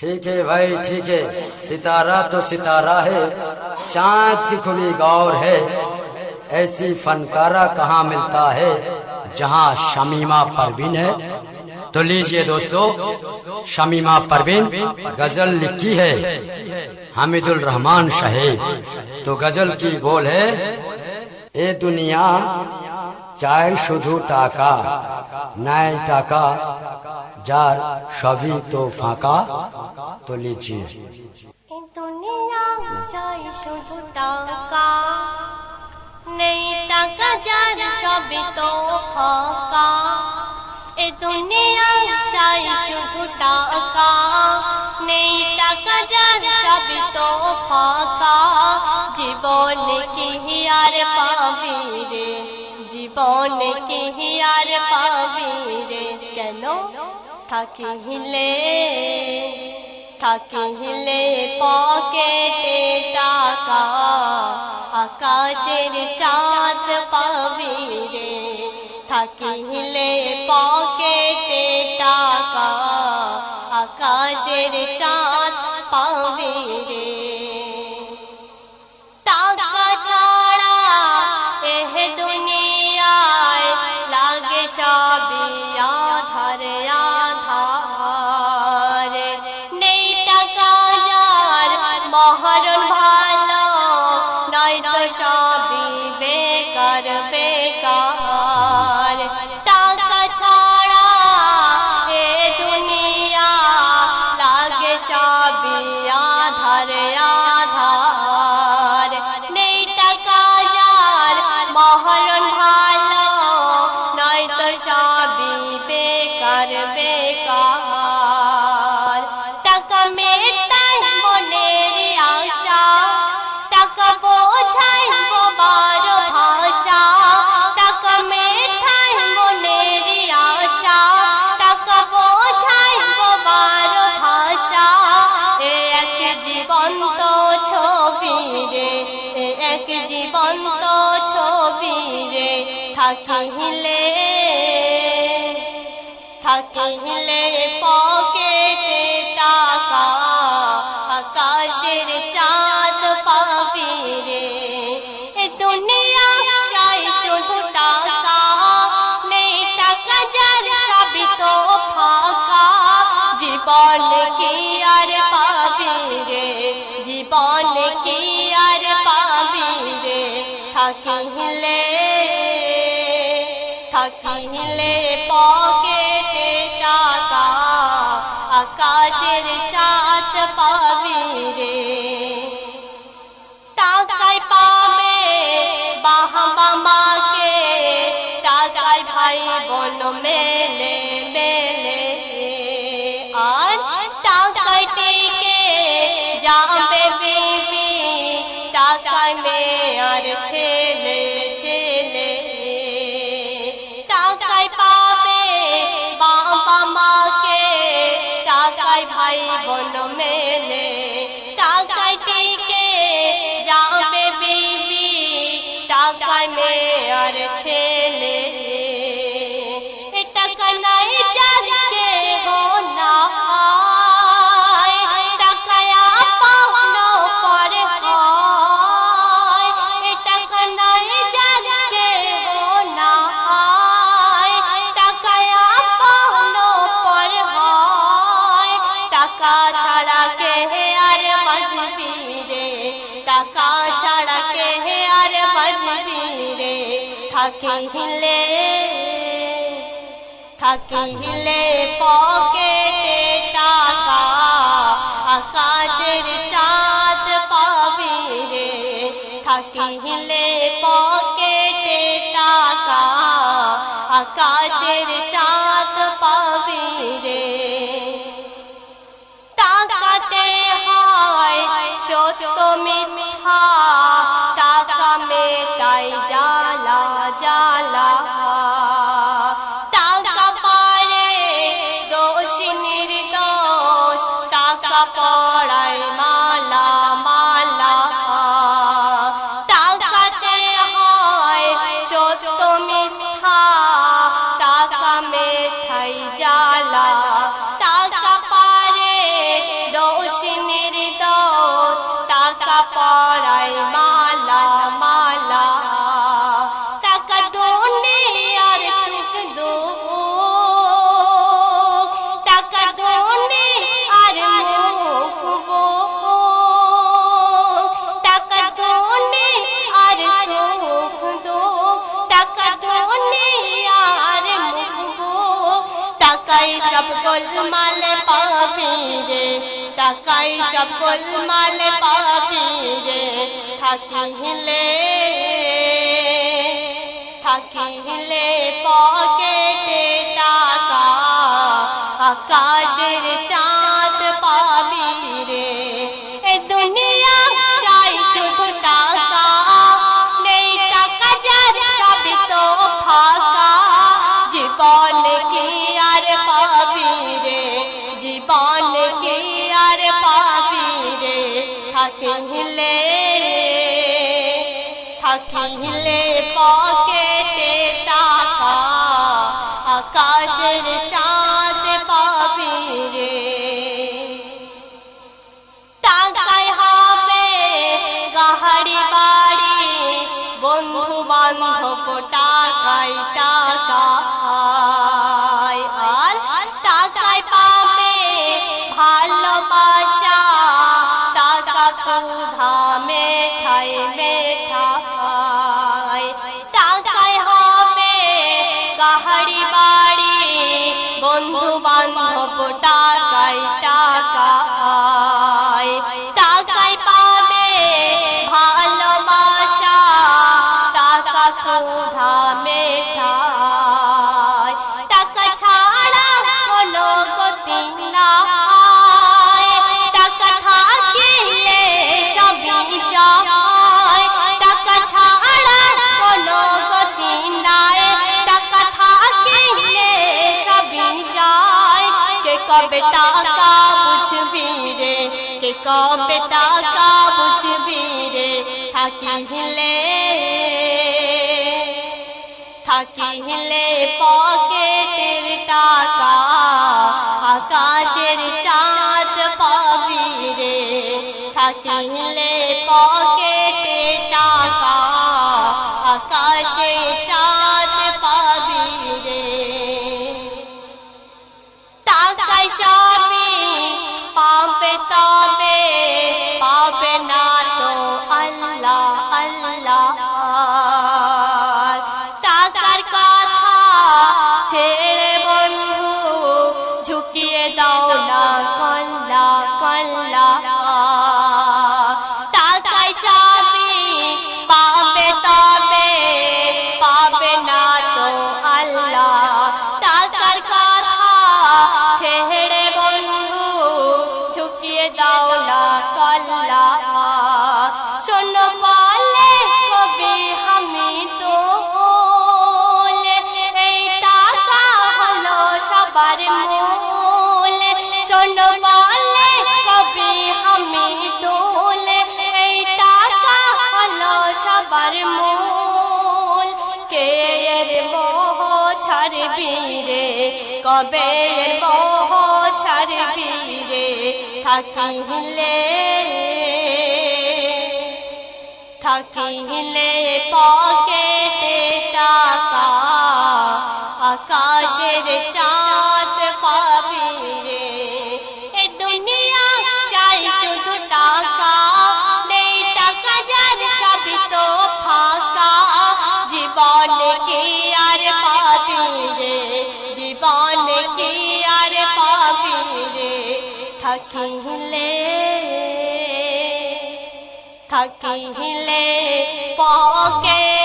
ठीक है भाई, ठीक है। सितारा तो सितारा है। चाँद की खुली गौर है। ऐसी फनकारा कहाँ मिलता है? जहाँ शमीमा परवीन है। तो लीजिए दोस्तों, शमीमा परवीन गज़ल लिखी है। हमिदुल रहमान शाहेब तो गज़ल की बोल है, ए दुनिया চায় শুধু টাকা, নাই টাকা, যার সবই তো ফাঁকা, তো লিজিয়ে এ চাই শুধু নেই টাকা, যার তো চাই শুধু নেই টাকা, যার তো জীবন কি হিয়ার পাবি রে? জীবন কি হিয়ার পাবি রে? কেন? থাকিলে থাকিলে পকেটে টাকা। আকাশের চাঁদ পাবি রে। থাকিলে পকেটে টাকা। আকাশের চাঁদ পাবি রে। মহরণ ভালো নয় তো সবই বেকার বেকার। থাকিলে থাকিলে পকেটে টাকা, আকাশের চাঁদ পাবি রে। দুনিয়া চাই শুধু টাকা, নেই টাকা যার, সবই তো ফাঁকা। জীবন কি আর পাবি রে? জীবন কি আর পাবি রে? থাকিলে থাকিলে পকেটে টাকা আকাশের চাঁদ পাবি টাকায় মেয়ে আর থাকিলে থাকিলে পকেটে টাকা, আকাশের চাঁদ পাবি রে। থাকিলে পকেটে টাকা, আকাশের চাঁদ পাবি রে। টাকাতে হয় সত্য মিথ্যা میں کائی جالا جالا সব গোলমাল পাপি রে টাকাই সকল গোলমাল পাপি রে থাকিলে থাকিলে পকেটে টাকা, আকাশের চাঁদ পাবি রে। থাকিলে থাকিলে পকেটে টাকা, আকাশের চাঁদ পাবি রে। টাকায় হবে গাহাড়ি বাড়ি বন্ধু বান্ধব টাকায় গাহাড়ি বাড়ি বন্ধু বান্ধব টাকায় টাকায়। কে কবে টাকা বুঝবি রে কে কবে টাকা বুঝবি রে থাকিলে থাকিলে পকেটের টাকা আকাশের চাঁদ পাবি রে থাকিলে পকেটে টাকা সবার মূল। শোনো বলে, কবি আমি দোলে? এই টাকা হলো সবার মূল। কে এর মোহ ছাড়বি রে? কবে এর মোহ ছাড়বি রে? থাকিলে থাকিলে পকেটে টাকা। আকাশের চাঁদ থাকিলে থাকিলে পকে